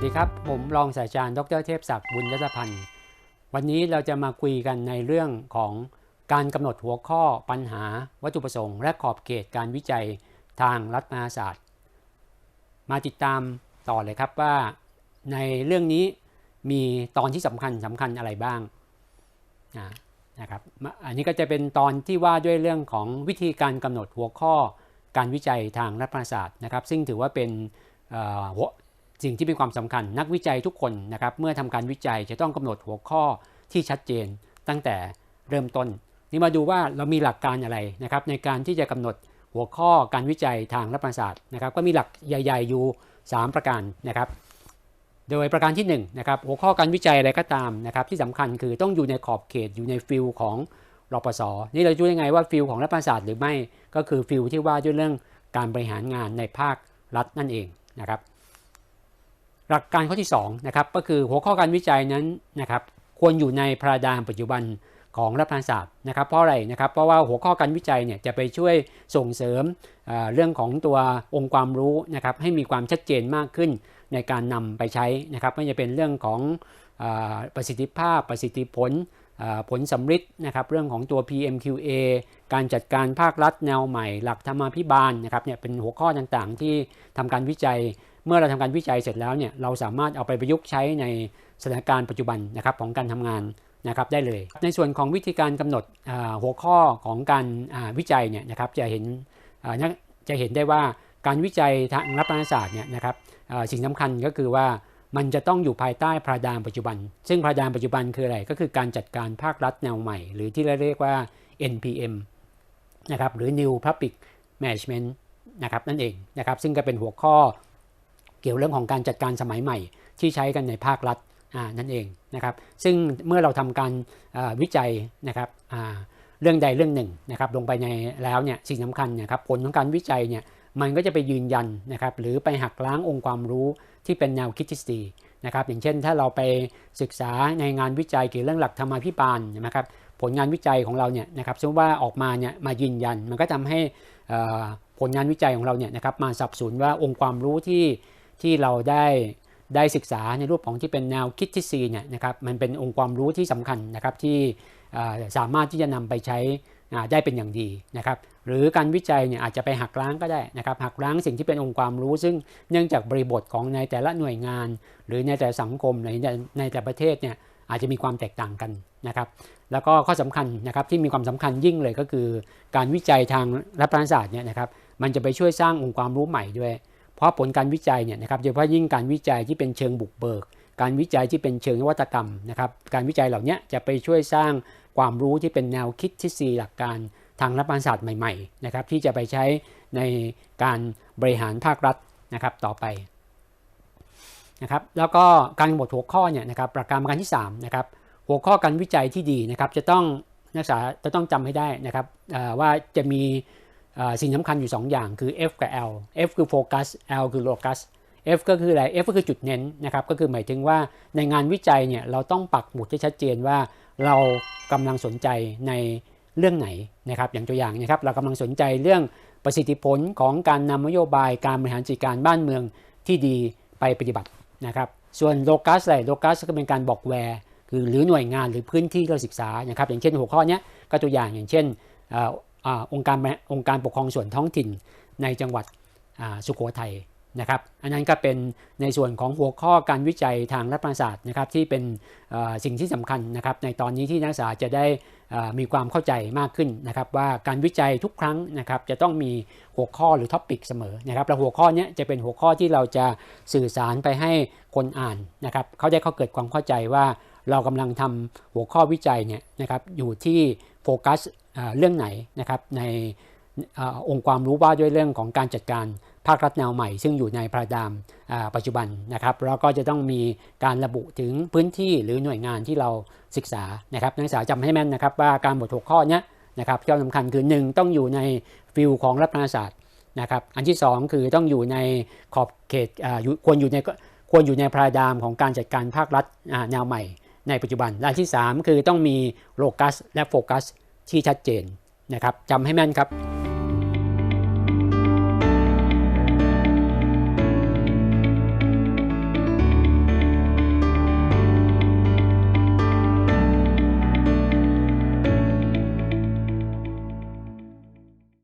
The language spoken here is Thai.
สดีครับ ผมรองศาสตราจารย์ดรเทพศักดิ์บุญรัตพันธ์ วันนี้เราจะมาคุยกันในเรื่องของการกำหนดหัวข้อปัญหาวัตถุประสงค์ และขอบเขตการวิจัยทางรัฐศาสตร์ มาติดตามต่อเลยครับว่า ในเรื่องนี้มีตอนที่สำคัญสำคัญอะไรบ้างนะครับอันนี้ก็จะเป็นตอนที่ว่าด้วยเรื่องของวิธีการกำหนดหัวข้อการวิจัยทางรัฐศาสตร์นะครับ ซึ่งถือว่าเป็นหัว สิ่งที่มีความสำคัญนักวิจัยทุกคนนะครับเมื่อทำการวิจัยจะต้องกำหนดหัวข้อที่ชัดเจนตั้งแต่เริ่มต้น นี่มาดูว่าเรามีหลักการอะไรนะครับในการที่จะกำหนดหัวข้อการวิจัยทางรัฐศาสตร์นะครับ ก็มีหลักใหญ่ๆอยู่ 3 ประการนะครับ โดยประการที่1นะครับหัวข้อการวิจัยอะไรก็ตามนะครับ ที่สำคัญคือต้องอยู่ในขอบเขตอยู่ในฟิลของรปศนี่เราจะรู้ยังไงว่าฟิลของรัฐศาสตร์หรือไม่ก็คือฟิลที่ว่าด้วยเรื่องการบริหารงานในภาครัฐนั่นเองนะครับ หลักการข้อที่2นะครับก็คือหัวข้อการวิจัยนั้นนะครับควรอยู่ในพระดามปัจจุบันของรัฐศาสตร์นะครับเพราะอะไรนะครับเพราะว่าหัวข้อการวิจัยเนี่ยจะไปช่วยส่งเสริมเเรื่องของตัวองค์ความรู้นะครับให้มีความชัดเจนมากขึ้นในการนำไปใช้นะครับไม่ว่าจะเป็นเรื่องของอประสิทธิภาพประสิทธิผลผลสำฤทธิ์นะครับเรื่องของตัว PMQA การจัดการภาครัฐแนวใหม่ หลักธรรมาภิบาลนะครับเนี่ยเป็นหัวข้อต่างๆ ที่ทำการวิจัย เมื่อเราทำการวิจัยเสร็จแล้วเนี่ยเราสามารถเอาไปประยุกต์ใช้ในสถานการณ์ปัจจุบันนะครับของการทำงานนะครับได้เลย ในส่วนของวิธีการกำหนดหัวข้อของการวิจัยเนี่ยนะครับจะเห็นจะเห็นได้ว่าการวิจัยทางรัฐศาสตร์เนี่ยนะครับสิ่งสำคัญก็คือว่ามันจะต้องอยู่ภายใต้พระดามปัจจุบัน ซึ่งพระดามปัจจุบันคืออะไร ก็คือการจัดการภาครัฐแนวใหม่ หรือที่เราเรียกว่า NPM นะครับหรือ New Public Management นะครับนั่นเองนะครับซึ่งก็เป็นหัวข้อ เกี่ยวเรื่องของการจัดการสมัยใหม่ ที่ใช้กันในภาครัฐนั่นเองนะครับ ซึ่งเมื่อเราทำการวิจัยนะครับเรื่องใดเรื่องหนึ่งนะครับลงไปในแล้วเนี่ยสิ่งสำคัญนะครับผลของการวิจัยเนี่ยมันก็จะไปยืนยันนะครับหรือไปหักล้างองค์ความรู้ที่เป็นแนวคิดทฤษฎีนะครับอย่างเช่นถ้าเราไปศึกษาในงานวิจัยเกี่ยวเรื่องหลักธรรมาภิบาลนะครับผลงานวิจัยของเราเนี่ยนะครับสมมติว่าออกมาเนี่ยมายืนยัน มันก็ทำให้ผลงานวิจัยของเราเนี่ยนะครับมาสับสนว่าองค์ความรู้ที่ ที่เราได้ได้ศึกษาในรูปของที่เป็นแนวคิดทฤษฎีเนี่ยนะครับมันเป็นองค์ความรู้ที่สำคัญนะครับที่สามารถที่จะนำไปใช้ได้เป็นอย่างดีนะครับหรือการวิจัยเนี่ยอาจจะไปหักล้างก็ได้นะครับหักล้างสิ่งที่เป็นองค์ความรู้ ซึ่งเนื่องจากบริบทของในแต่ละหน่วยงาน หรือในแต่สังคมในในแต่ประเทศเนี่ยอาจจะมีความแตกต่างกันนะครับแล้วก็ข้อสำคัญนะครับที่มีความสำคัญยิ่งเลยก็คือ การวิจัยทางรัฐศาสตร์เนี่ยนะครับมันจะไปช่วยสร้างองค์ความรู้ใหม่ด้วย เพราะผลการวิจัยเนี่ยนะครับโดยเฉพาะยิ่งการวิจัยที่เป็นเชิงบุกเบิก การวิจัยที่เป็นเชิงนวัตกรรมนะครับการวิจัยเหล่านี้จะไปช่วยสร้างความรู้ที่เป็นแนวคิดทฤษฎีหลักการทางรัฐศาสตร์ใหม่ๆนะครับที่จะไปใช้ในการบริหารภาครัฐนะครับต่อไปนะครับแล้วก็การบทหัวข้อเนี่ยนะครับประการประการที่3นะครับหัวข้อการวิจัยที่ดีนะครับจะต้องนักศึกษาจะต้องจำให้ได้นะครับว่าจะมี สิ่งสำคัญอยู่ 2 อย่างคือ F กับ L F คือโฟกัส L คือโลกัส F ก็คืออะไร F ก็คือจุดเน้นนะครับ ก็คือหมายถึงว่าในงานวิจัยเนี่ยเราต้องปักหมุดให้ชัดเจนว่าเรากำลังสนใจในเรื่องไหนนะครับ อย่างตัวอย่างนะครับ เรากำลังสนใจเรื่องประสิทธิผลของการนำนโยบายการบริหารจัดการบ้านเมืองที่ดีไปปฏิบัตินะครับ ส่วนโลกัสอะไรโลกัสก็เป็นการบอกแวร์คือหรือหน่วยงานหรือพื้นที่ที่เราศึกษานะครับ อย่างเช่นหัวข้อนี้ก็ตัวอย่างอย่างเช่น องค์การองค์การปกครองส่วนท้องถิ่นในจังหวัดสุโขทัยนะครับอันนั้นก็เป็นในส่วนของหัวข้อการวิจัยทางรัฐศาสตร์นะครับที่เป็นสิ่งที่สำคัญนะครับในตอนนี้ที่นักศึกษาจะได้มีความเข้าใจมากขึ้นนะครับว่าการวิจัยทุกครั้งนะครับจะต้องมีหัวข้อหรือท็อปิกเสมอนะครับแล้วหัวข้อนี้จะเป็นหัวข้อที่เราจะสื่อสารไปให้คนอ่านนะครับเขาได้เขาเกิดความเข้าใจว่าเรากำลังทำหัวข้อวิจัยเนี่ยนะครับอยู่ที่โฟกัส เรื่องไหนนะครับในองค์ความรู้ว่าด้วยเรื่องของการจัดการภาครัฐแนวใหม่ ซึ่งอยู่ในพระดามปัจจุบันนะครับแล้วก็จะต้องมีการระบุถึงพื้นที่หรือหน่วยงานที่เราศึกษานะครับนักศึกษาจำให้แม่นนะครับว่าการบทหัวข้อนี้นะครับที่สำคัญคือ 1 ต้องอยู่ในฟิลของรัฐศาสตร์นะครับอันที่ 2 คือต้องอยู่ในขอบเขตควรอยู่ในควรอยู่ในพระดามของการจัดการภาครัฐแนวใหม่ในปัจจุบันและที่ 3 คือต้องมีโลกัสและโฟกัส ที่ชัดเจนนะครับจำให้แม่นครับ